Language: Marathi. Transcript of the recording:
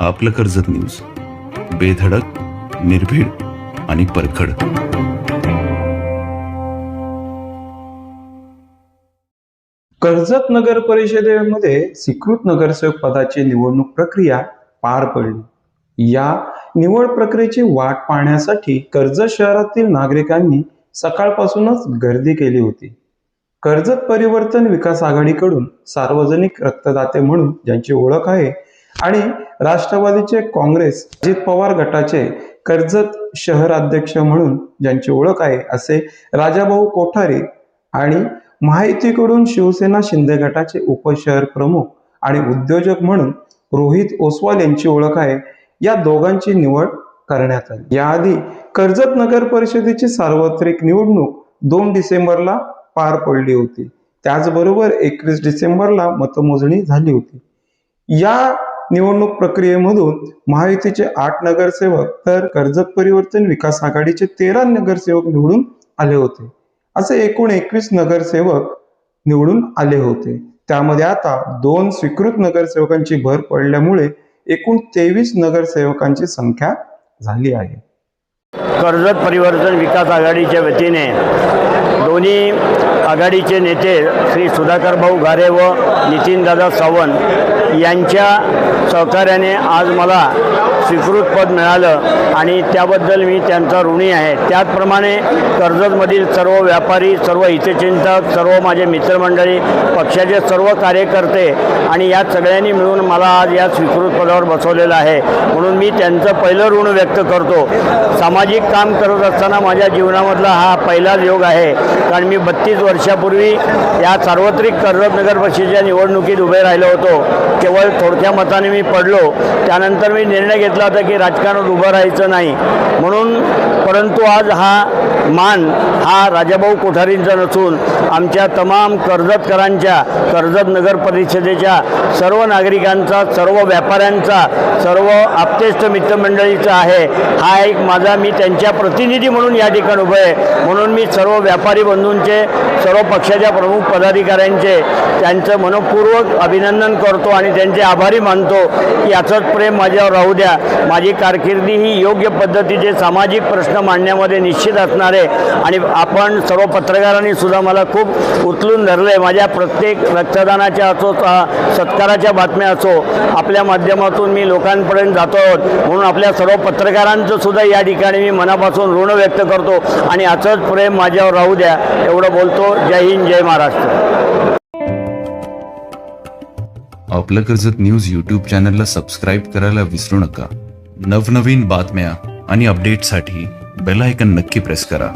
आपलं कर्जत न्यूज बेधडक निर्भीड आणि परखड. कर्जत नगर परिषदेमध्ये स्वीकृत नगरसेवक पदाची निवडणूक प्रक्रिया पार पडली. या निवड प्रक्रियेची वाट पाहण्यासाठी कर्जत शहरातील नागरिकांनी सकाळपासूनच गर्दी केली होती. कर्जत परिवर्तन विकास आघाडीकडून सार्वजनिक रक्तदाते म्हणून ज्यांची ओळख आहे आणि राष्ट्रवादीचे काँग्रेस अजित पवार गटाचे कर्जत शहराध्यक्ष म्हणून ज्यांची ओळख आहे असे राजाभाऊ कोठारी आणि माहितीकडून शिवसेना शिंदे गटाचे उपशहर प्रमुख आणि उद्योजक म्हणून रोहित ओसवाल यांची ओळख आहे या दोघांची निवड करण्यात आली. याआधी कर्जत नगर परिषदेची सार्वत्रिक निवडणूक दोन डिसेंबरला पार पडली होती. त्याचबरोबर एकवीस डिसेंबरला मतमोजणी झाली होती. या निवडणूक प्रक्रियेमधून महायुतीचे आठ नगरसेवक तर कर्जत परिवर्तन विकास आघाडीचे तेरा नगरसेवक निवडून आले होते. असे एकूण एकवीस नगरसेवक निवडून आले होते. त्यामध्ये आता दोन स्वीकृत नगरसेवकांची भर पडल्यामुळे एकूण तेवीस नगरसेवकांची संख्या झाली आहे. कर्जत परिवर्तन विकास आघाडीच्या वतीने दोन्ही आघाडीचे नेते श्री सुधाकर भाऊ घारे व नितीनदादा सावंत यांच्या सहकार्याने आज मला स्वीकृत पद मिळालं आणि त्याबद्दल मी त्यांचा ऋणी आहे. त्याचप्रमाणे कर्जतमधील सर्व व्यापारी सर्व हितचिंतक सर्व माझे मित्रमंडळी पक्षाचे सर्व कार्यकर्ते आणि या सगळ्यांनी मिळून मला आज या स्वीकृत पदावर बसवलेलं आहे. म्हणून मी त्यांचं पहिलं ऋण व्यक्त करतो. सामाजिक काम करत असताना माझ्या जीवनामधला हा पहिलाच योग आहे. कारण मी बत्तीस वर्षापूर्वी या सार्वत्रिक कर्जत नगर परिषदेच्या निवडणुकीत उभे राहिलो होतो. केवळ थोडक्या मताने मी पडलो. त्यानंतर मी निर्णय घेतला होता की राजकारणात उभं राहायचं नाही. म्हणून परंतु आज हा मान हा राजाभाऊ कोठारींचा नसून आमच्या तमाम कर्जतकरांच्या कर्जत नगर परिषदेच्या सर्व नागरिकांचा सर्व व्यापाऱ्यांचा सर्व आप्तेष्ट मित्रमंडळीचा आहे. हा एक माझा मी त्यांच्या प्रतिनिधी म्हणून या ठिकाणी उभं आहे. म्हणून मी सर्व व्यापारी बंधूंचे सर्व पक्षाच्या प्रमुख पदाधिकाऱ्यांचे त्यांचं मनपूर्वक अभिनंदन करतो आणि त्यांचे आभारी मानतो की याचंच प्रेम माझ्यावर राहू द्या. माझी कारकिर्दी ही योग्य पद्धतीचे सामाजिक प्रश्न मांडण्यामध्ये निश्चित असणार आहे. आणि आपण सर्व पत्रकारांनी सुद्धा मला खूप उचलून धरलं आहे माझ्या प्रत्येक रक्तदानाच्या असो सत्कार सत्काराच्या बातम्या असो आपल्या माध्यमातून मी लोकांपर्यंत जातो आहोत. म्हणून आपल्या सर्व पत्रकारांचं सुद्धा या ठिकाणी मी मनापासून ऋण व्यक्त करतो. आणि असंच प्रेम माझ्यावर राहू द्या एवढं बोलतो. जय हिंद जय महाराष्ट्र. आपलं कर्जत न्यूज यूट्यूब चॅनलला सबस्क्राईब करायला विसरू नका. नवनवीन बातम्या आणि अपडेटसाठी बेल आयकन नक्की प्रेस करा.